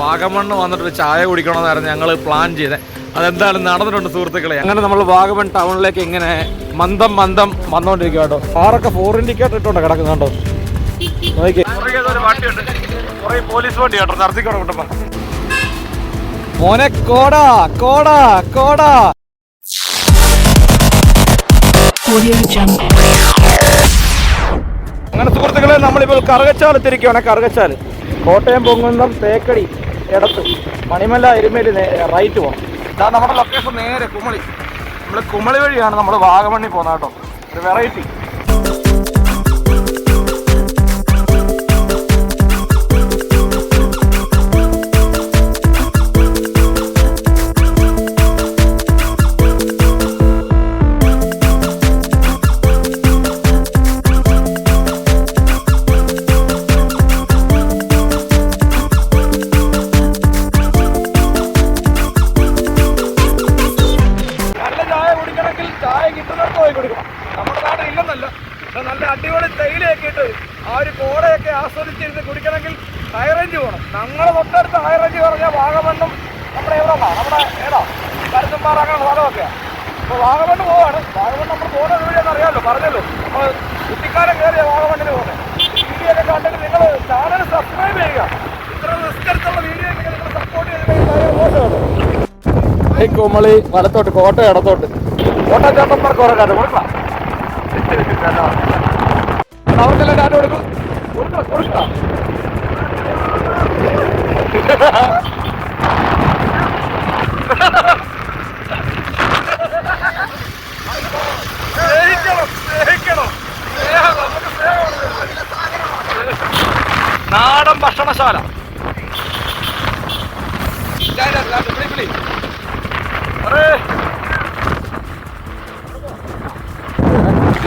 വാഗമണ്ണ് വന്നിട്ട് ഒരു ചായ കുടിക്കണമെന്നായിരുന്നു ഞങ്ങൾ പ്ലാൻ ചെയ്തത് അതെന്തായാലും നടന്നിട്ടുണ്ട് സുഹൃത്തുക്കളെ. അങ്ങനെ നമ്മൾ വാഗമൺ ടൗണിലേക്ക് ഇങ്ങനെ മന്ദം മന്ദം വന്നോണ്ടിരിക്കുക കേട്ടോ. കാറൊക്കെ ഫോർ ഇൻഡിക്കേറ്റർ ഇട്ടുണ്ട് കിടക്കുന്നുണ്ടോ പോലീസ് വണ്ടി കേട്ടോ. മോനെ കോടാ കോടാ കോടാ. അങ്ങനെ സുഹൃത്തുക്കളെ നമ്മളിപ്പോൾ കറുകച്ചാൽ എത്തിരിക്കുകയാണ് കറുകച്ചാൽ. കോട്ടയം പൊങ്ങുന്നം തേക്കടി. ഇടത്ത്. മണിമല എരുമേലി റൈറ്റ് പോകണം ഇതാ നമ്മുടെ ലൊക്കേഷൻ നേരെ കുമളി. നമ്മൾ കുമളി വഴിയാണ് നമ്മൾ വാഗമണ്ണി പോകുന്നത് കേട്ടോ. ഒരു വെറൈറ്റി പക്ഷെ നല്ല അടിപൊളി തേയിലയൊക്കെ ഇട്ട് ആ ഒരു കോടയൊക്കെ ആസ്വദിച്ചിരുന്ന് കുടിക്കണമെങ്കിൽ ഹൈ റേഞ്ച് പോകണം ഞങ്ങളെ തൊട്ടടുത്ത് ഹൈ റേഞ്ച് പറഞ്ഞാൽ വാഗമണ്ണും നമ്മുടെ എവിടെന്നാ നമ്മുടെ ഏതാ? കരുത്തമ്പാറ അങ്ങനെ സ്ഥലമൊക്കെയാണ് അപ്പോൾ വാഗമണ്ണ് പോവാണ്. വാഗമണ്ണ് നമ്മൾ പോകുന്ന ദൂരെയെന്ന് അറിയാമല്ലോ? പറഞ്ഞല്ലോ. നമ്മൾ കുട്ടിക്കാലം കയറിയ വാഗമണ്ണിന് പോകുന്നത് വീഡിയോ കണ്ടെങ്കിൽ നിങ്ങൾ ചാനൽ സബ്സ്ക്രൈബ് ചെയ്യുക. ഇത്ര റിസ്ക് എടുത്തുള്ള വീഡിയോ നിങ്ങൾ സപ്പോർട്ട് ചെയ്തിട്ടുണ്ടെങ്കിൽ കുമളി വലത്തോട്ട് കോട്ട ഇടത്തോട്ട്. കോട്ട ചേട്ടന്മാർക്ക് ഓരോ നമുക്ക് സ്നേഹമാണ് നാടൻ ഭക്ഷണശാല.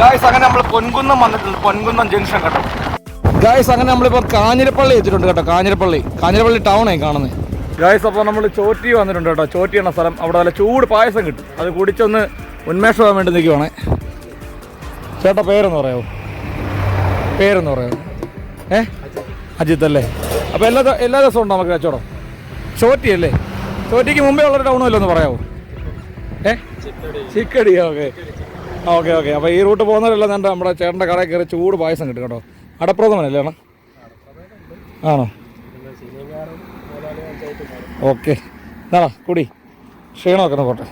ഗായ്സ് അങ്ങനെ നമ്മൾ പൊൻകുന്നം വന്നിട്ടുണ്ട് പൊൻകുന്നം ജംഗ്ഷൻ കേട്ടോ. ഗായ്സ് അങ്ങനെ നമ്മളിപ്പോൾ കാഞ്ഞിരപ്പള്ളി എത്തിയിട്ടുണ്ട് കേട്ടോ കാഞ്ഞിരപ്പള്ളി. കാഞ്ഞിരപ്പള്ളി ടൗണായി കാണുന്നത് ഗായ്സ് അപ്പോൾ നമ്മൾ ചോറ്റി വന്നിട്ടുണ്ട് കേട്ടോ ചോറ്റി എന്ന സ്ഥലം. അവിടെ നല്ല ചൂട് പായസം കിട്ടും. അത് കുടിച്ചൊന്ന് ഉന്മേഷമാകാൻ വേണ്ടി നിൽക്കുവാണേ ചേട്ടാ പേരെന്ന് പറയാമോ പേരെന്ന് പറയാമോ ഏ? അജിത്ത് അല്ലേ? അപ്പോൾ എല്ലാ എല്ലാ ദിവസവും ഉണ്ടോ നമുക്ക് കച്ചവടം? ചോറ്റി അല്ലേ? ചോറ്റിക്ക് മുമ്പേ ഉള്ളൊരു ടൗണും അല്ലെന്ന് പറയാമോ ഏ? ചിക്കടി ഓക്കെ. Okay okay. അപ്പോൾ ഈ റൂട്ട് പോകുന്നവരെല്ലാം കണ്ട് നമ്മുടെ ചേട്ടന്റെ കടയിൽ കയറി ചൂട് പായസം കിട്ടും കേട്ടോ. അടപ്രഥമനല്ലേ ആണ് ആണോ? ഓക്കെ. എന്നാടാ കുടി. ക്ഷീണമൊക്കെ ഒന്ന് പോട്ടെ.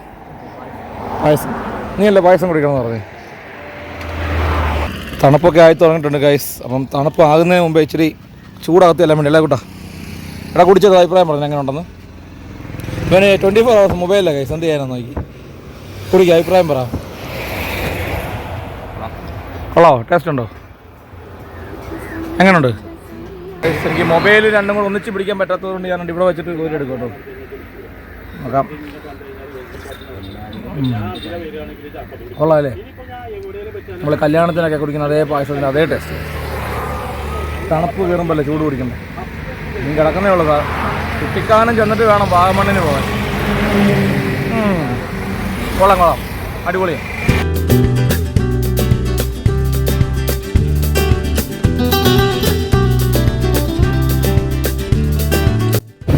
പായസം. നീ അല്ലേ പായസം കുടിക്കണമെന്ന് പറഞ്ഞേ? തണുപ്പൊക്കെ ആയി തുടങ്ങിയിട്ടുണ്ട് ഗൈസ് അപ്പം തണുപ്പ് ആകുന്നതിന് മുമ്പേ ഇച്ചിരി ചൂടാകത്തില്ല വേണ്ടി അല്ലേ കൂട്ടാ? എടാ കുടിച്ചത് അഭിപ്രായം പറഞ്ഞു എങ്ങനെ ഉണ്ടെന്ന്? പിന്നെ ട്വന്റി ഫോർ അവേഴ്സ് മൊബൈലില്ല ഗൈസ് എന്ത് ചെയ്യാനാന്ന് നോക്കി? കുടിക്കുക അഭിപ്രായം പറ. കൊള്ളാവോ? ടേസ്റ്റ് ഉണ്ടോ? എങ്ങനെയുണ്ട് എനിക്ക് മൊബൈൽ രണ്ടും കൂടെ ഒന്നിച്ച് പിടിക്കാൻ പറ്റാത്തത് കൊണ്ട് ഞാൻ ഇവിടെ വെച്ചിട്ട് കോരി എടുക്കും കേട്ടോ. നോക്കാം. കൊള്ളാമല്ലേ നമ്മൾ കല്യാണത്തിനൊക്കെ കുടിക്കുന്ന അതേ പായസത്തിന്റെ അതേ ടേസ്റ്റ് തണുപ്പ് കയറുമ്പോഴല്ലേ ചൂട് കുടിക്കുമ്പോൾ നീ കിടക്കുന്നേ ഉള്ളതാ കുട്ടിക്കാനം ചെന്നിട്ട് വേണം വാഗമണ്ണിന് പോകാൻ. കൊള്ളാം കൊള്ളാം. അടിപൊളിയാണ്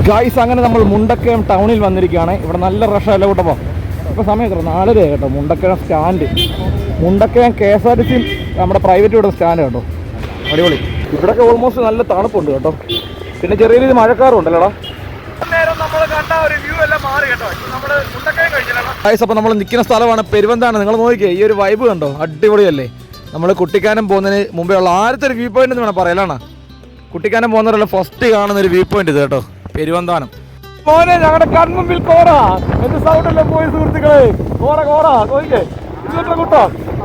ഗായ്സ് അങ്ങനെ നമ്മൾ മുണ്ടക്കയം ടൗണിൽ വന്നിരിക്കുകയാണ്. ഇവിടെ നല്ല റഷ് അല്ല കൂട്ടപ്പം ഇപ്പോൾ സമയം എത്ര? നാലര കേട്ടോ. Mundakayam stand Mundakayam K S R T C നമ്മുടെ പ്രൈവറ്റ് ഇവിടെ സ്റ്റാൻഡ് കേട്ടോ. അടിപൊളി. ഇവിടൊക്കെ ഓൾമോസ്റ്റ് നല്ല തണുപ്പുണ്ട് കേട്ടോ. പിന്നെ ചെറിയ രീതിയിൽ മഴക്കാറും ഉണ്ടല്ലോടാ ഗായ്സ് അപ്പോൾ നമ്മൾ നിൽക്കുന്ന സ്ഥലമാണ് പെരുവന്താണ്. നിങ്ങൾ നോക്കിയേ ഈ ഒരു വൈബ് കണ്ടോ? അടിപൊളിയല്ലേ? നമ്മൾ കുട്ടിക്കാനം പോകുന്നതിന് മുമ്പേ ഉള്ള ആദ്യത്തെ ഒരു വ്യൂ പോയിന്റ് എന്ന് വേണം പറയലാണ് കുട്ടിക്കാനം പോകുന്നവരല്ല ഫസ്റ്റ് കാണുന്ന ഒരു വ്യൂ പോയിന്റ് ഇത് കേട്ടോ. പെരുവന്താനം. മോനെ ഞങ്ങളുടെ കൺമുമ്പിൽ കോറ. എന്റെ സൗണ്ടല്ലേ പോയി സുഹൃത്തുക്കളെ? കോറ കോറ നോക്കിക്കേ. കൂട്ടോ.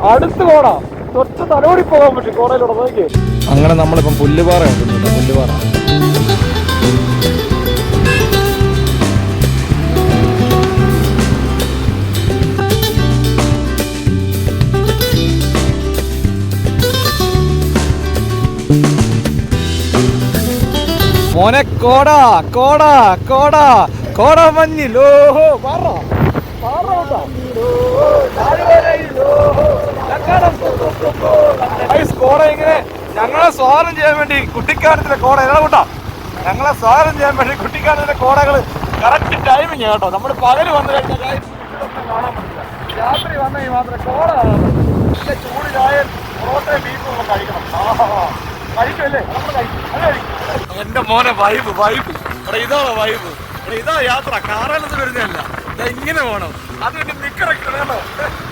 അടുത്ത് കോറ. തൊട്ട് തലോടി പോകാൻ പറ്റും കോറയിലൂടെ നോക്കിക്കേ. അങ്ങനെ നമ്മളിപ്പം പുല്ലുപാറ പുല്ലുപാറ. മോനെ കോട കോട കോട കോട മഞ്ഞിൽ ഓഹോ പറ കോട ഇങ്ങനെ ഞങ്ങളെ സ്വാഗതം ചെയ്യാൻ വേണ്ടി കുട്ടിക്കാലത്തിലെ കോട ഏതാ കൂട്ടാ ഞങ്ങളെ സ്വാഗതം ചെയ്യാൻ വേണ്ടി കുട്ടിക്കാനത്തിലെ കോടകൾ കറക്റ്റ് ടൈമിങ് കേട്ടോ. നമ്മൾ പകൽ വന്നു കഴിഞ്ഞാൽ രാത്രി വന്നെങ്കിൽ മാത്രമേ കോട. കാണാൻ ചൂട് ചായ പൊറോട്ടയും ബീഫും കഴിക്കണം. ആഹാ. എന്റെ മോനെ വൈബ് വൈബ്. ഇവിടെ ഇതാണോ വൈബ്? ഇവിടെ ഇതാ യാത്ര. കാറാലത്ത് വരുന്നതല്ല. ഇങ്ങനെ പോകണം അത് പിന്നെ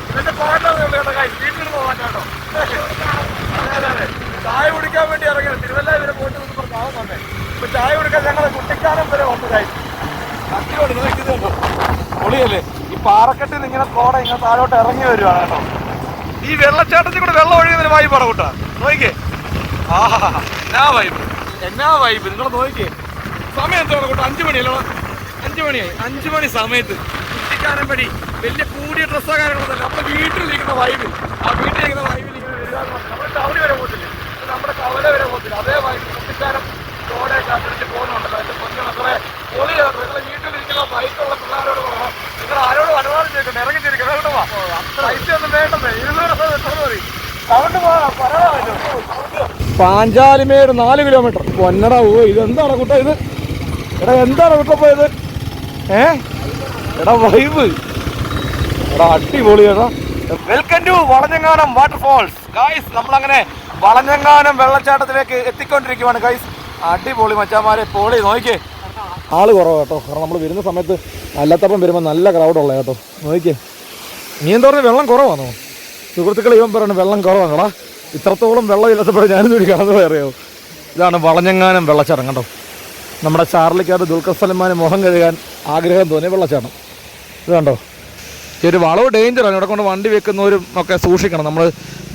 ഇതിന്റെ പാട്ടാണ് കേട്ടോ കാര്യം വീട്ടിൽ അതെ. ചായ കുടിക്കാൻ വേണ്ടി ഇറങ്ങിയത് തിരുവല്ല വരെ പോയിട്ട് നിന്ന് പറഞ്ഞ ആവും വന്നേ. ഇപ്പൊ ചായ കുടിക്കാൻ ഞങ്ങളെ കുട്ടിക്കാനം വരെ വന്നതായി. അടിപൊളി. നോക്കി ഇത് പൊളിയല്ലേ? ഈ പാറക്കെട്ടിൽ ഇങ്ങനെ കോട ഇങ്ങനെ താഴോട്ട് ഇറങ്ങി വരുവാണ് കേട്ടോ. ഈ വെള്ളച്ചാട്ടത്തിൽ കൂടെ വെള്ളം ഒഴിയുന്നതിന് വായി പറ കൂട്ടാ. നോക്കിക്കേ. ആഹാ എന്നാ വൈബ് എന്നാ വൈബ് നിങ്ങൾ നോക്കിയേ സമയം എന്താണ് കൂട്ടാ അഞ്ചു മണിയല്ലോ അഞ്ചു മണിയായി അഞ്ചു മണി സമയത്ത് കുട്ടിക്കാരൻ പടി വലിയ കൂടിയ ഡ്രസ്സോ കാര്യങ്ങളൊന്നുമല്ല അപ്പൊ വീട്ടിലിരിക്കുന്ന വൈബ് ആ വീട്ടിലിരിക്കുന്ന വൈബിൽ ഇങ്ങനെ നമ്മുടെ ടൗണിൽ വരെ പോകത്തില്ല നമ്മുടെ കവല വരെ പോകത്തില്ല അതേ വൈബ് കുട്ടിക്കാരൻ റോഡെ കാത്തിരിച്ച് പോകുന്നുണ്ടല്ലോ അതിന്റെ പൊന്നു മക്കളെ പൊളിയാണ് നിങ്ങളെ വീട്ടിലിരിക്കുന്ന ബൈക്കുള്ള പിള്ളേരോട് പറയണം നിങ്ങൾ ആരോട് അനുവാദം ചോദിക്കണം ഇറങ്ങി തിരിക്കണം കേട്ടോ പൈസ ഒന്നും വേണ്ടേ ഇരുന്നൂറ് എത്ര മതി സൗണ്ട് പോകാം പറയാമല്ലോ പാഞ്ചാലിമേട് നാല് കിലോമീറ്റർ. പൊന്നട ഓ ഇതെന്താണ് കുട്ട ഇത്? എടാ എന്താണ് കുട്ടപ്പോ ഇത്? ഏ? എടാ വൈബ്. എടാ അടിപൊളി എടാ വെൽക്കം ടു വളഞ്ഞങ്ങാനം വാട്ടർഫോൾസ് ഗൈസ് നമ്മളങ്ങനെ വളഞ്ഞങ്ങാനം വെള്ളച്ചാട്ടത്തിലേക്ക് എത്തിക്കൊണ്ടിരിക്കുവാണ് ഗൈസ് അടിപൊളി മച്ചാമാരെ പൊളി നോക്കിയേ. ആൾ കുറവാ കേട്ടോ. കാരണം നമ്മൾ വരുന്ന സമയത്ത് അല്ലാത്തപ്പം വരുമ്പോൾ നല്ല ക്രൗഡുള്ള കേട്ടോ. നോക്കിയേ. നീ എന്താ പറഞ്ഞാൽ വെള്ളം കുറവാണോ സുഹൃത്തുക്കൾ ഇവൻ പറയുന്നത് വെള്ളം കുറവാണോടാ ഇത്രത്തോളം വെള്ളം ഞാനിതൊരു കടന്നു അറിയാമോ ഇതാണ് വളഞ്ഞങ്ങാനം വെള്ളച്ചാട്ടം കണ്ടോ? നമ്മുടെ ചാർലിക്കാട് ദുൽഖർ സൽമാന് മുഖം കഴുകാൻ ആഗ്രഹം തോന്നിയ വെള്ളച്ചാട്ടം. ഇത് കണ്ടോ? ഈ ഒരു വളവ് ഡേഞ്ചറാണ് ഇവിടെ കൊണ്ട് വണ്ടി വെക്കുന്നവരും ഒക്കെ സൂക്ഷിക്കണം. നമ്മൾ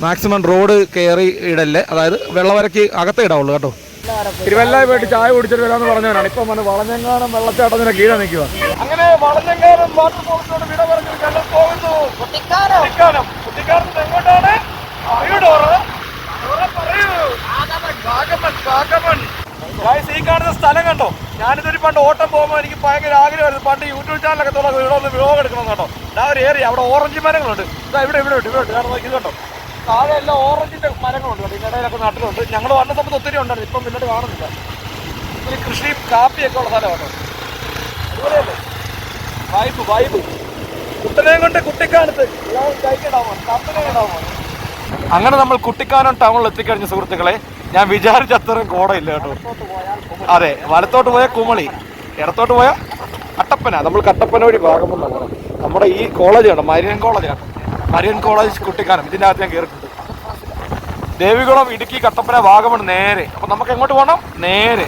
മാക്സിമം റോഡ് കയറി ഇടല്ലേ? അതായത് വെള്ളവരയ്ക്ക് അകത്തേ ഇടാവുള്ളൂ കേട്ടോ? തിരുവല്ലായി പോയിട്ട് ചായ കുടിച്ചിട്ട് വരാമെന്ന് പറഞ്ഞവനാണ്. ഇപ്പം വന്ന് വളഞ്ഞങ്ങാനം വെള്ളച്ചാട്ടത്തിന് കീഴെ നിൽക്കുക അങ്ങനെ വളഞ്ഞങ്ങാനം വാട്ടർഫോൾസിനോട് വിട പറഞ്ഞു പോകുന്നു. എങ്ങോട്ടാണ് ഈ കാണുന്ന സ്ഥലം കണ്ടോ? ഞാനിതൊരു പണ്ട് ഓട്ടം പോകുമ്പോൾ എനിക്ക് ഭയങ്കര ആഗ്രഹമായിരുന്നു. പണ്ട് യൂട്യൂബ് ചാനലൊക്കെ തുറന്ന് ഇവിടെ ഒന്ന് വ്ലോഗ് എടുക്കണം കേട്ടോ ഇതാ ഒരു ഏരിയ അവിടെ ഓറഞ്ച് മരങ്ങളുണ്ട്. ഇതാ ഇവിടെ ഇവിടെ ഉണ്ട് ഇവിടെ ഉണ്ട് കാരണം ഇത് കേട്ടോ താഴെ എല്ലാം ഓറഞ്ചിന്റെ മരങ്ങളുണ്ട് കേട്ടോ ഇതിന്റെ ഇടയിലൊക്കെ നാട്ടിലുണ്ട് ഞങ്ങൾ വന്ന സമയത്ത് ഒത്തിരി ഉണ്ടായിരുന്നു. ഇപ്പം പിന്നീട് കാണുന്നില്ല. ഇതിൽ കൃഷിയും കാപ്പിയൊക്കെ ഉള്ള സ്ഥലം കേട്ടോ. അതുപോലെയല്ലേ വൈബ് വൈബ് കുട്ടനെയും കൊണ്ട് കുട്ടിക്കാണത്ത് കഴിക്കണ്ടാവുമോ കപ്പനെ ഉണ്ടാവുമോ അങ്ങനെ നമ്മൾ കുട്ടിക്കാനം ടൗണിൽ എത്തിക്കഴിഞ്ഞ സുഹൃത്തുക്കളെ ഞാൻ വിചാരിച്ച അത്രയും കോടയില്ല കേട്ടോ. അതെ വലത്തോട്ട് പോയാൽ കുമളി ഇടത്തോട്ട് പോയാൽ കട്ടപ്പന നമ്മൾ കട്ടപ്പന വഴി ഭാഗം നമ്മുടെ ഈ കോളേജ് മരിയൻ കോളേജാണ് മരിയൻ കോളേജ് കുട്ടിക്കാനം. ഇതിന്റെ അകത്ത് ഞാൻ കയറിയിട്ടുണ്ട് ദേവികുളം ഇടുക്കി കട്ടപ്പന വാഗമൺ നേരെ. അപ്പൊ നമുക്ക് എങ്ങോട്ട് പോകണം നേരെ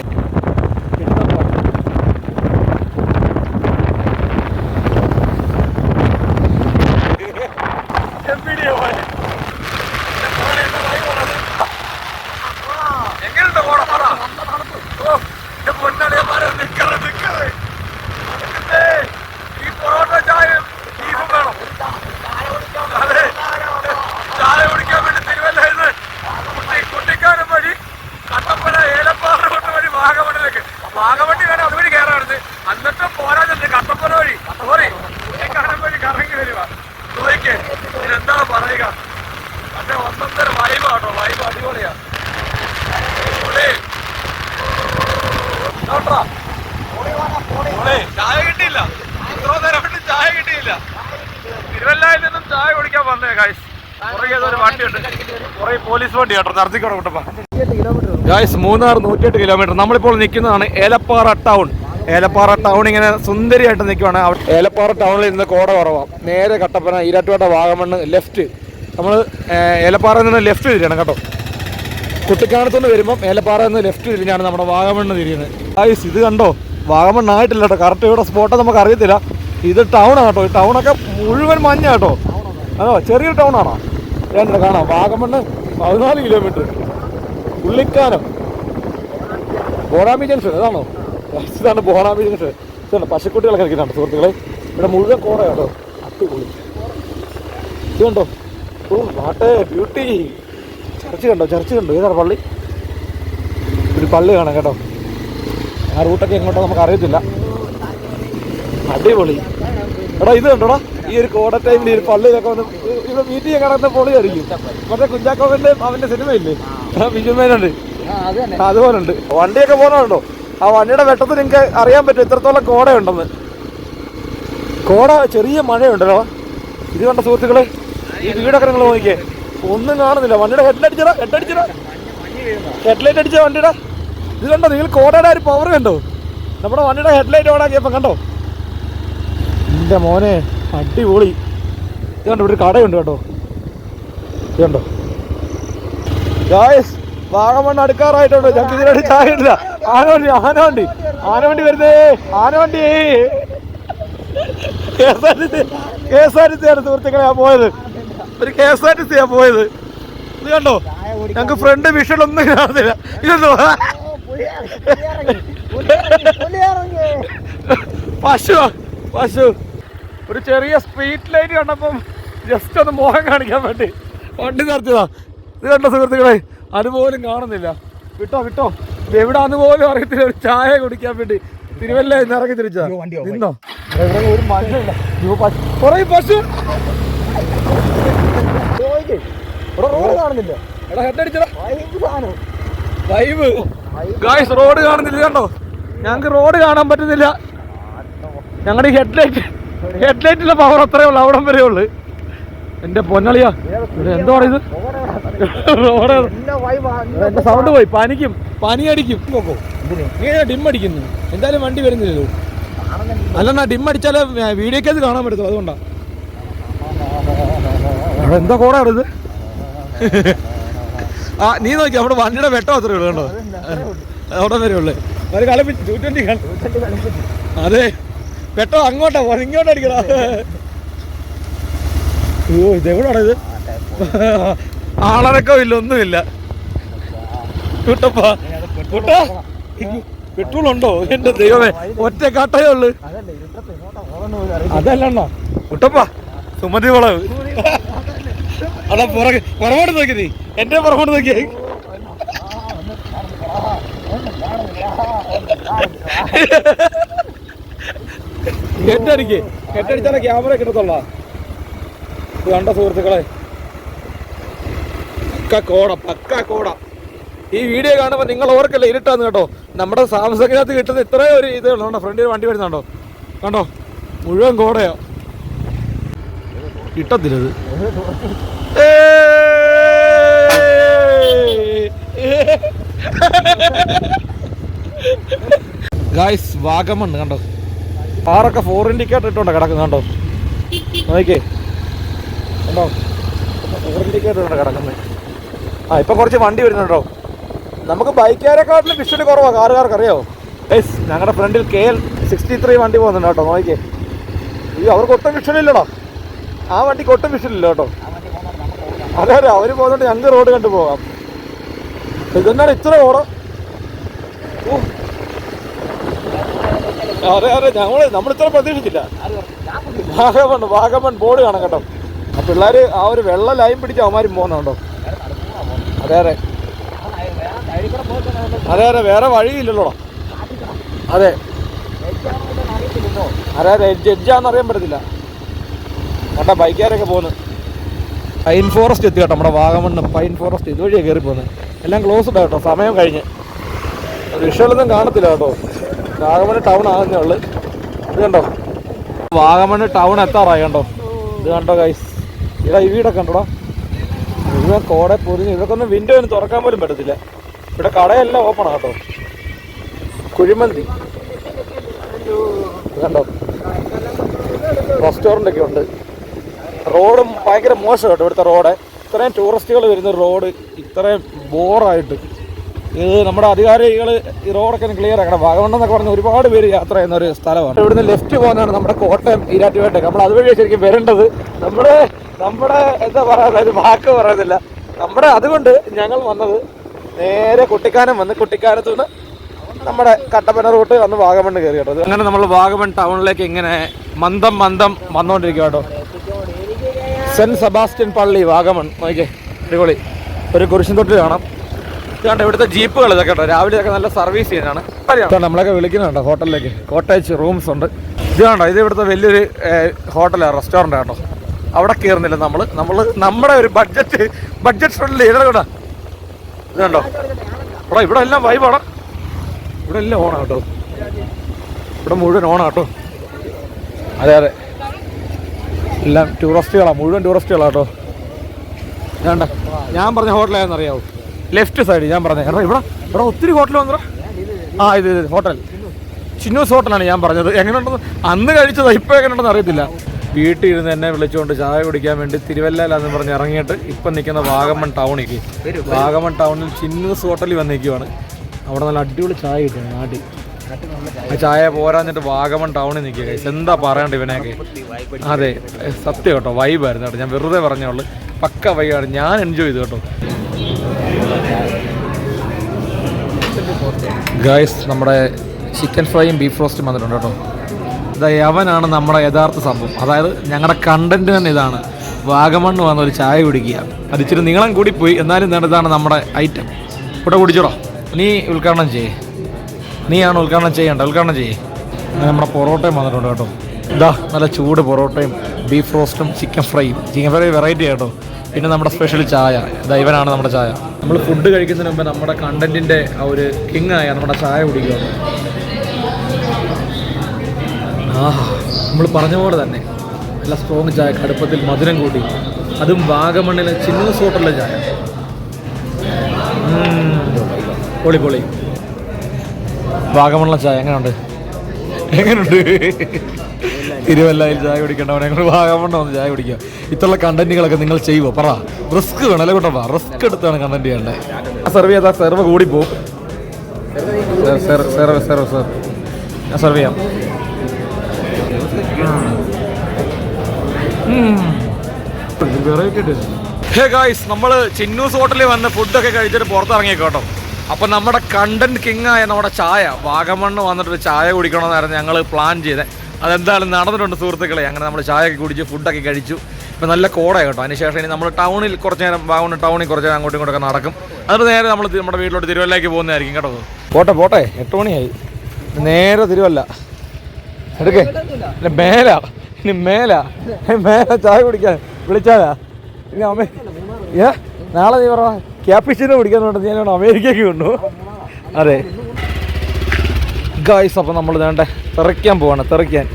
എങ്ങനെയുണ്ട് കോട പറ ഓ എന്റെ പൊന്നടിയന്മാരെ നിക്കറ് നിക്കറ് എന്നിട്ടേ, ഈ പൊറോട്ട ചായയും ബീഫും വേണം അതെ ചായ കുടിക്കാൻ വേണ്ടി തിരുവല്ലായിരുന്നു കുട്ടി കുട്ടിക്കാനം വഴി കട്ടപ്പന ഏലപ്പാറ റൂട്ട് വഴി വാഗമണിലേക്ക് വാഗമണ്ണി വേണം അതുവഴി കയറാറുണ്ട് എന്നിട്ടും പോരാഞ്ഞിട്ട് കട്ടപ്പന വഴി സോറി കുട്ടിക്കാനം വഴി കറങ്ങി വരിക ചോദിക്കേ ഇതിനെന്താ പറയുക പക്ഷെ ഒന്നൊന്നര വൈബാട്ടോ വൈബ് അടിപൊളിയാ പൊളി. കേട്ടോ? പൊളി. ചായ കിട്ടിയില്ല ഇത്ര നേരം കൊണ്ട് ചായ കിട്ടിയില്ല തിരുവല്ലായിൽ നിന്നും ചായ കുടിക്കാൻ വന്നേ ഗായ്സ് പുറകെ ഏതോ ഒരു വണ്ടിയുണ്ട് പുറകെ പോലീസ് വണ്ടി കേട്ടോ മൂന്നാർ നൂറ്റിയെട്ട് കിലോമീറ്റർ നമ്മളിപ്പോൾ നിൽക്കുന്നതാണ് ഏലപ്പാറ ടൗൺ. ഏലപ്പാറ ടൗൺ ഇങ്ങനെ സുന്ദരിയായിട്ട് നിൽക്കുവാണ്. ഏലപ്പാറ ടൗണിൽ ഇന്ന് കോട കുറവാണ് നേരെ കട്ടപ്പന ഈരാട്ടുപേട്ട വാഗമണ്ണ് ലെഫ്റ്റ് നമ്മൾ ഏലപ്പാറയിൽ നിന്ന് ലെഫ്റ്റ് തിരിയണം കേട്ടോ. കുട്ടിക്കാനത്തുനിന്ന് വരുമ്പം ഏലപ്പാറയിൽ നിന്ന് ലെഫ്റ്റ് തിരിഞ്ഞാണ് നമ്മുടെ വാഗമണ്ണ് തിരിയുന്നത്. ഗായ്സ് ഇത് കണ്ടോ? വാഗമണ്ണ് ആയിട്ടില്ല കേട്ടോ. കറക്റ്റ് ഇവിടെ സ്പോട്ട് നമുക്ക് അറിയത്തില്ല. ഇത് ടൗണാണ് കേട്ടോ. ഈ ടൗണൊക്കെ മുഴുവൻ മഞ്ഞ കേട്ടോ. അതോ ചെറിയൊരു ടൗണാണോ ഞാൻ കാണാം. വാഗമണ്ണ് പതിനാല് കിലോമീറ്റർ പുള്ളിക്കാനം. ബോണാമി ജംഗ്ഷൻ അതാണോ ഇതാണ് ബോണാമി ജംഗ്ഷൻ. ഇതാണ് പശുക്കുട്ടികളൊക്കെ നിൽക്കുന്നുണ്ട് സുഹൃത്തുക്കളെ. ഇവിടെ മുഴുവൻ കോറയാണോ അടിപൊളി. ഇത് കണ്ടോ? ഓ വാട്ടേ ബ്യൂട്ടി ചർച്ച് കണ്ടോ? ചർച്ച് കണ്ടോ? ഏതാണ് പള്ളി? ഒരു പള്ളി കാണാം കേട്ടോ. ആ റൂട്ടൊക്കെ എങ്ങോട്ടോ നമുക്ക് അറിയത്തില്ല. അടിപൊളി. എടാ ഇത് കണ്ടോടാ? ഈ ഒരു കോട ടൈമിൽ ഈ ഒരു പള്ളിയിലൊക്കെ വന്ന് ഇവിടെ മീറ്റ് ചെയ്യാൻ പൊളി പൊളിയായിരിക്കും മറ്റേ കുഞ്ചാക്കോവന്റെ അവന്റെ സിനിമ ഇല്ലേ വിജുമേനുണ്ട് അതുപോലെ ഉണ്ട് വണ്ടിയൊക്കെ പോകുന്നുണ്ടോ ആ വണ്ടിയുടെ വെട്ടത്തിൽ നിങ്ങൾക്ക് അറിയാൻ പറ്റും എത്രത്തോളം കോടയുണ്ടെന്ന്. കോട ചെറിയ മഴയുണ്ടല്ലോ. ഇത് കണ്ട സുഹൃത്തുക്കളെ ഈ വീടൊക്കെ നിങ്ങൾ നോക്കിയേ ഒന്നും കാണുന്നില്ല. വണ്ടിയുടെ ഹെഡ്ലൈറ്റ് ഹെഡ്ലൈറ്റ് ഹെഡ്ലൈറ്റ് അടിച്ച വണ്ടിയുടെ. ഇത് കണ്ടോ? നിങ്ങൾ കോടയുടെ ഒരു പവർ കണ്ടോ? നമ്മുടെ വണ്ടിയുടെ ഹെഡ്ലൈറ്റ് ഓണാക്കിയപ്പോൾ കണ്ടോ? എന്റെ മോനെ അടിപൊളി. ഇത് കണ്ടോ ഇവിടെ ഒരു കടയുണ്ട് കേട്ടോ ഇതുണ്ടോ ഗായ്സ് വാഗമണ്ണ് അടുക്കാറായിട്ടുണ്ട്. ഞങ്ങൾക്ക് ഇതിനോട് ചായ ഇല്ല ആനവണ്ടി ആനവണ്ടി. ആനവണ്ടി വരുന്നേ. ആനവണ്ടി. K S R T C K S R T C ആണ് സുഹൃത്തുക്കളെ പോയത്. ഒരു K S R T C പോയത്. ഇത് കണ്ടോ? ഞങ്ങൾക്ക് ഫ്രണ്ട് വിഷൻ ഒന്നും കാണുന്നില്ല ഇതെന്തോ? പശു പശു. ഒരു ചെറിയ സ്ട്രീറ്റ് ലൈറ്റ് കണ്ടപ്പം ജസ്റ്റ് ഒന്ന് മോഹം കാണിക്കാൻ വേണ്ടി. വണ്ടി നിർത്തിയതാ. ഇത് കണ്ടോ സുഹൃത്തുക്കളെ? അതുപോലും കാണുന്നില്ല. വിട്ടോ വിട്ടോ. എവിടെ എവിടാന്ന് പോലും അറിയത്തില്ല. ഒരു ചായ കുടിക്കാൻ വേണ്ടി തിരുവല്ല ഇറങ്ങി തിരിച്ചാ നിന്നോ? ഇവിടെ ഒരു മനുഷ്യല്ല കുറേ പശു. റോഡ് കാണുന്നില്ല. എടാ ഹെഡ് അടിച്ചടാ. വൈബ് ഗായ്സ് റോഡ് കാണുന്നില്ല കണ്ടോ? ഞങ്ങൾക്ക് റോഡ് കാണാൻ പറ്റുന്നില്ല. ഞങ്ങളുടെ ഹെഡ്ലൈറ്റ് ഹെഡ്ലൈറ്റിന്റെ പവർ അത്രേ ഉള്ളൂ അവിടം വരെ ഉള്ളു. എന്റെ പൊന്നളിയാ. എന്തോ പറയുന്നത് എന്റെ സൗണ്ട് പോയി. പനിക്കും. പനി അടിക്കും നോക്കോ. ഇങ്ങനെ ഡിം അടിക്കുന്നു. എന്തായാലും വണ്ടി വരുന്നില്ലല്ലോ അല്ലെന്നാ ഡിം വീഡിയോക്ക് അത് കാണാൻ പറ്റത്തുള്ളൂ. അതുകൊണ്ടാ. അവിടെ എന്താ കോടാണ് ഇത്? ആ നീ നോക്കി. അവിടെ വണ്ടിയുടെ വെട്ടം അത്രേ ഉള്ളൂ കേട്ടോ അവിടെ വരെ ഉള്ളു. ഒരു കളിപ്പിച്ചു അതെ. വെട്ടോ അങ്ങോട്ടാ ഇങ്ങോട്ട് അയ്യോ ഇതെവിടാണ് ഇത്? ആളനക്കോ ഇല്ല ഒന്നുമില്ല. കുട്ടപ്പാ കുട്ടാ. പെട്രോൾ ഉണ്ടോ എന്റെ ദൈവമേ ഒറ്റ കാട്ടേ ഉള്ളു. അതല്ലണ്ണ കുട്ടപ്പാ സുമതി വളവ് അതാ പുറകെ പുറകോട്ട് നോക്കി നീ. എന്റെ പുറകോട്ട് നോക്കിയേ ഹെഡടിക്ക് കെട്ടടിച്ചാലേ ക്യാമറ കിട്ടത്തുള്ള. ഇത് കണ്ട സുഹൃത്തുക്കളെ പക്ക കോട പക്ക കോട. ഈ വീഡിയോ കാണുമ്പോൾ നിങ്ങൾ ഓർക്കല്ലേ ഇരുട്ടാന്ന് കേട്ടോ. നമ്മുടെ സാംസങ്ങിനകത്ത് കിട്ടുന്ന ഇത്രയും ഒരു ഇത് കണ്ടോ? ഫ്രണ്ടിൽ വണ്ടി വരുന്നുണ്ടോ കണ്ടോ? മുഴുവൻ കോടയോ. കിട്ടത്തില്ലത് ഗായ്സ് വാഗമണ് കണ്ടോ? കാറൊക്കെ ഫോർ ഇൻഡിക്കേറ്റർ ഇട്ടോണ്ടോ കിടക്കുന്നുണ്ടോ നോക്കിക്കേ കണ്ടോ? ഇൻഡിക്കേറ്റർ കിടക്കുന്നത്. ആ ഇപ്പം കുറച്ച് വണ്ടി വരുന്നുണ്ടോ? നമുക്ക് ബൈക്കുകാരെക്കാട്ടിലും വിഷ്വൽ കുറവാണ് കാറുകാർക്ക് അറിയോ എസ് ഞങ്ങളുടെ ഫ്രണ്ടിൽ കെ എൽ സിക്സ്റ്റി ത്രീ വണ്ടി പോകുന്നുണ്ട് കേട്ടോ നോക്കിയേ അയ്യോ അവർക്ക് ഒട്ടും വിഷനില്ലടാ ആ വണ്ടിക്ക് ഒട്ടും വിഷനില്ല കേട്ടോ. അതെ അതെ അവർ പോകുന്നുണ്ട് ഞങ്ങൾക്ക് റോഡ് കണ്ടു പോകാം. ഇതെന്നാണ് ഇത്ര ഓടം? അതെ അതെ ഞങ്ങൾ നമ്മളിത്ര പ്രതീക്ഷിച്ചില്ല. വാഗമൺ വാഗമൺ ബോർഡ് കാണാം കേട്ടോ. പിള്ളേർ ആ ഒരു വെള്ള ലൈൻ പിടിച്ച് അവന്മാരും പോകുന്നുണ്ടോ അതെ അതെ. അതെ അതെ വേറെ വഴിയില്ലല്ലോ അതെ. അതെ അതെ ജഡ്ജാന്ന് അറിയാൻ പറ്റത്തില്ല കേട്ടോ ബൈക്കുകാരൊക്കെ പോകുന്നു പൈൻ ഫോറസ്റ്റ് എത്തി കേട്ടോ നമ്മുടെ വാഗമണ്ണ് പൈൻ ഫോറസ്റ്റ് ഇതുവഴിയാണ് കയറി പോകുന്നത് എല്ലാം ക്ലോസ്ഡ് കേട്ടോ സമയം കഴിഞ്ഞ്. വിഷ്വലൊന്നും കാണത്തില്ല കേട്ടോ. വാഗമണ് ടൗൺ ആകുന്നേ ഉള്ളു. ഇത് കണ്ടോ? വാഗമണ് ടൗൺ എത്താറായി കണ്ടോ? ഇത് കണ്ടോ ഗൈസ് ഇവിടെ ഈ വീടൊക്കെ ഉണ്ടോടാ മുഴുവൻ കോടെ പൊരിഞ്ഞ് ഇതൊക്കെ ഒന്നും വിൻഡോ ഒന്നും തുറക്കാൻ പോലും പറ്റത്തില്ല. ഇവിടെ കടയെല്ലാം ഓപ്പൺ കേട്ടോ. കുഴിമന്തി. കണ്ടോ? റെസ്റ്റോറന്റ് ഒക്കെ ഉണ്ട്. റോഡും ഭയങ്കര മോശം കേട്ടോ ഇവിടുത്തെ റോഡ് ഇത്രയും ടൂറിസ്റ്റുകൾ വരുന്ന റോഡ് ഇത്രയും ബോറായിട്ട് ഇത് നമ്മുടെ അധികാരികൾ ഈ റോഡൊക്കെ ക്ലിയർ ആക്കണം. വാഗമണ്ണെന്നൊക്കെ പറഞ്ഞ ഒരുപാട് പേര് യാത്ര ചെയ്യുന്ന ഒരു സ്ഥലമാണ്. ഇവിടുന്ന് ലെഫ്റ്റ് പോകുന്നതാണ് നമ്മുടെ കോട്ടയം ഈരാറ്റുപേട്ട നമ്മൾ അതുവഴി ശരിക്കും വരേണ്ടത്. നമ്മുടെ നമ്മുടെ എന്താ പറയുക ഒരു വാക്ക് പറയുന്നില്ല. നമ്മുടെ അതുകൊണ്ട് ഞങ്ങൾ വന്നത് നേരെ കുട്ടിക്കാനം വന്ന് കുട്ടിക്കാനത്ത് നിന്ന് നമ്മുടെ കട്ടപ്പന റൂട്ട് വന്ന് വാഗമൺ കയറി കേട്ടോ. അങ്ങനെ നമ്മൾ വാഗമൺ ടൗണിലേക്ക് ഇങ്ങനെ മന്ദം മന്ദം വന്നുകൊണ്ടിരിക്കുക കേട്ടോ. സെന്റ് സെബാസ്റ്റ്യൻ പള്ളി വാഗമൺ. നോക്കിയേ അടിപൊളി. ഒരു കുരിശൻ തൊട്ടി കാണാം. ഇതാണ്ട് ഇവിടുത്തെ ജീപ്പുകൾ ഇതൊക്കെ കേട്ടോ. രാവിലെ ഒക്കെ നല്ല സർവീസ് ചെയ്യുന്നതാണ് നമ്മളൊക്കെ വിളിക്കുന്നുണ്ടോ ഹോട്ടലിലേക്ക്. കോട്ടേജ് റൂംസ് ഉണ്ട്. ഇത് കണ്ടോ ഇത് ഇവിടുത്തെ വലിയൊരു ഹോട്ടലാണ് റെസ്റ്റോറന്റ് കേട്ടോ. അവിടെ കയറുന്നില്ല നമ്മൾ നമ്മൾ നമ്മുടെ ഒരു ബഡ്ജറ്റ് ബഡ്ജറ്റ് ഫ്രണ്ട്ലി ഇതാ കേട്ടോ ഇത് കണ്ടോ? എടാ ഇവിടെ എല്ലാം വൈബാണ് ഇവിടെ എല്ലാം ഓണാ കേട്ടോ. ഇവിടെ മുഴുവൻ ഓണാ കേട്ടോ. അതെ അതെ. എല്ലാം ടൂറിസ്റ്റുകളാണ് മുഴുവൻ ടൂറിസ്റ്റുകളാണ് കേട്ടോ. വേണ്ട ഞാൻ പറഞ്ഞ ഹോട്ടലായെന്ന് അറിയാവോ? ലെഫ്റ്റ് സൈഡ് ഞാൻ പറഞ്ഞത് എടാ ഇവിടെ ഇവിടെ ഒത്തിരി ഹോട്ടൽ വന്നോ ആ ഇത് ഇത് ഹോട്ടൽ ചിന്നൂസ് ഹോട്ടലാണ് ഞാൻ പറഞ്ഞത്. എങ്ങനെയുണ്ടെന്ന്? അന്ന് കഴിച്ചത് ഇപ്പോൾ എങ്ങനെയുണ്ടെന്ന് അറിയത്തില്ല. വീട്ടിൽ ഇരുന്ന് എന്നെ വിളിച്ചുകൊണ്ട് ചായ കുടിക്കാൻ വേണ്ടി തിരുവല്ലയിലാന്ന് പറഞ്ഞ് ഇറങ്ങിയിട്ട് ഇപ്പം നിൽക്കുന്ന വാഗമൺ ടൗണിലേക്ക്. വാഗമൺ ടൗണിൽ ചിന്നൂസ് ഹോട്ടലിൽ വന്ന് നിൽക്കുവാണ് അവിടെ നല്ല അടിപൊളി ചായ കിട്ടും നാട്ടിൽ ആ ചായ പോരാഞ്ഞിട്ട് വാഗമൺ ടൗണിൽ നിൽക്കുക. എന്താ പറയണ്ട ഇവനെയൊക്കെ? അതെ സത്യം കേട്ടോ വൈബായിരുന്നു കേട്ടോ. ഞാൻ വെറുതെ പറഞ്ഞോളൂ പക്ക വൈബാണ് ഞാൻ എൻജോയ് ചെയ്തു കേട്ടോ. ഗായ്സ് നമ്മുടെ ചിക്കൻ ഫ്രൈയും ബീഫ് റോസ്റ്റും വന്നിട്ടുണ്ട് കേട്ടോ. അവനാണ് നമ്മുടെ യഥാർത്ഥ സംഭവം. അതായത് ഞങ്ങളുടെ കണ്ടന്റ് തന്നെ ഇതാണ്. വാഗമണ്ണ് വന്ന ഒരു ചായ കുടിക്കുക. അത് ഇച്ചിരി നീളം കൂടി പോയി എന്നാലും ഇതാണ് നമ്മുടെ ഐറ്റം ഇവിടെ കുടിച്ചോടോ? നീ ഉദ്ഘാടനം ചെയ്യേ. നീയാണ് ഉദ്ഘാടനം ചെയ്യേണ്ട ഉദ്ഘാടനം ചെയ്യേ. നമ്മുടെ പൊറോട്ടയും വന്നിട്ടുണ്ട് കേട്ടോ. ഇതാ നല്ല ചൂട് പൊറോട്ടയും ബീഫ് റോസ്റ്റും ചിക്കൻ ഫ്രൈയും ചിക്കൻ ഫ്രൈ വെറൈറ്റി കേട്ടോ പിന്നെ നമ്മുടെ സ്പെഷ്യൽ ചായ. ദൈവനാണ് നമ്മുടെ ചായ. നമ്മൾ ഫുഡ് കഴിക്കുന്നതിന് മുമ്പ് നമ്മുടെ കണ്ടന്റിന്റെ ആ ഒരു കിങ് ആയ നമ്മുടെ ചായ കുടിക്കുകയാണ് ആ നമ്മൾ പറഞ്ഞ പോലെ തന്നെ. നല്ല സ്ട്രോങ് ചായ കടുപ്പത്തിൽ മധുരം കൂട്ടി. അതും വാഗമണ്ണിലെ ചിന്നൂസ് ഹോട്ടലിലെ ചായ. പൊളി പൊളി. വാഗമണ്ണിലെ ചായ എങ്ങനെയുണ്ട് എങ്ങനെയുണ്ട് തിരുവല്ലയിൽ ചായ കുടിക്കേണ്ടവനെ ഞങ്ങൾ വാഗമണ്ണ് വന്ന് ചായ കുടിക്കുക ഇത്തുള്ള കണ്ടന്റുകളൊക്കെ നിങ്ങൾ ചെയ്യുമോ പറ. റിസ്ക് വേണം അല്ലേ റിസ്ക് എടുത്താണ് കണ്ടന്റ് ചെയ്യേണ്ടത് സെർവ് ചെയ്താൽ സെർവ് കൂടി പോകും സെർവ് സെർവ് സെർവ് സെർവ് ഞാൻ സെർവ് ചെയ്യാം. ഹേ നമ്മൾ ചിന്നൂസ് ഹോട്ടലിൽ വന്ന് ഫുഡൊക്കെ കഴിച്ചിട്ട് പുറത്തിറങ്ങി കേട്ടോ. അപ്പം നമ്മുടെ കണ്ടന്റ് കിങ് ആയ നമ്മുടെ ചായ വാഗമണ്ണ് വന്നിട്ട് ചായ കുടിക്കണമെന്നായിരുന്നു ഞങ്ങൾ പ്ലാൻ ചെയ്തത് അതെന്തായാലും നടന്നിട്ടുണ്ട് സുഹൃത്തുക്കളെ. അങ്ങനെ നമ്മൾ ചായയൊക്കെ കുടിച്ച് ഫുഡൊക്കെ കഴിച്ചു. ഇപ്പം നല്ല കോടയാണ് കേട്ടോ. അതിനുശേഷം ഇനി നമ്മൾ ടൗണിൽ കുറച്ച് നേരം വാഗമണ് ടൗണിൽ കുറച്ച് നേരം അങ്ങോട്ടും ഇങ്ങോട്ടൊക്കെ നടക്കും. എന്നിട്ട് നേരെ നമ്മൾ നമ്മുടെ വീട്ടിലോട്ട് തിരുവല്ലയ്ക്ക് പോകുന്നതായിരിക്കും കേട്ടോ. പോട്ടെ പോട്ടെ. എട്ട് മണിയായി. നേരെ തിരുവല്ല. എടുക്കേ. മേല. ഇനി മേല. മേല ചായ കുടിക്കാൻ. വിളിച്ചാലാ? ഇനി അമേ ഏ? നാളെ നീ പറ. ക്യാപിച്ചിന് കുടിക്കാൻ വേണ്ടി ഞാൻ അമേരിക്കയ്ക്ക് കൊണ്ടു അതെ. ഗായ്സ് അപ്പം നമ്മൾ വേണ്ട തെറിക്കാൻ പോവാണ്. തെറിക്കാൻ.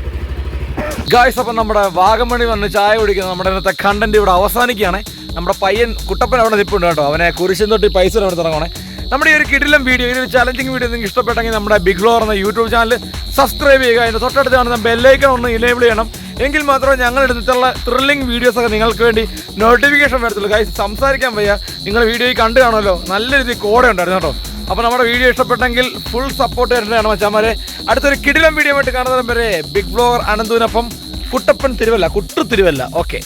ഗായ്സ് അപ്പം നമ്മുടെ വാഗമണി വന്ന് ചായ കുടിക്കുന്നത് നമ്മുടെ ഇന്നത്തെ കണ്ടന്റ് ഇവിടെ അവസാനിക്കുകയാണ്. നമ്മുടെ പയ്യൻ കുട്ടപ്പൻ അവിടെ നിൽപ്പുണ്ട് കേട്ടോ. അവനെ കുരിശും തൊട്ട് പൈസ അവിടെ തുടങ്ങണേ നമ്മുടെ ഈ ഒരു കിടിലം വീഡിയോ ഈ ഒരു ചലഞ്ചിങ് വീഡിയോ നിങ്ങൾക്ക് ഇഷ്ടപ്പെട്ടെങ്കിൽ നമ്മുടെ ബിഗ് ലോർ എന്ന യൂട്യൂബ് ചാനൽ സബ്സ്ക്രൈബ് ചെയ്യുക. അതിന്റെ തൊട്ടടുത്ത് കാണുന്ന ബെല്ലൈക്കൺ ഒന്ന് ഇനേബിൾ ചെയ്യണം. എങ്കിൽ മാത്രമേ ഞങ്ങൾ എടുത്തിട്ടുള്ള ത്രില്ലിംഗ് വീഡിയോസ് ഒക്കെ നിങ്ങൾക്ക് വേണ്ടി നോട്ടിഫിക്കേഷൻ വരത്തുള്ളൂ. കാര്യം സംസാരിക്കാൻ വയ്യ. നിങ്ങൾ വീഡിയോയിൽ കണ്ടു കാണുമല്ലോ. നല്ല രീതിയിൽ കോടെ ഉണ്ടായിരുന്നു കേട്ടോ. അപ്പോൾ നമ്മുടെ വീഡിയോ ഇഷ്ടപ്പെട്ടെങ്കിൽ ഫുൾ സപ്പോർട്ട് തരേണ്ടതാണ് മച്ചാമാരെ. അടുത്തൊരു കിടിലം വീഡിയോ ആയിട്ട് കാണുന്നതിന് വരെ ബിഗ് ബ്ലോഗർ അനന്തുവിനൊപ്പം കുട്ടപ്പൻ തിരുവല്ല കുട്ടു തിരുവല്ല. ഓക്കെ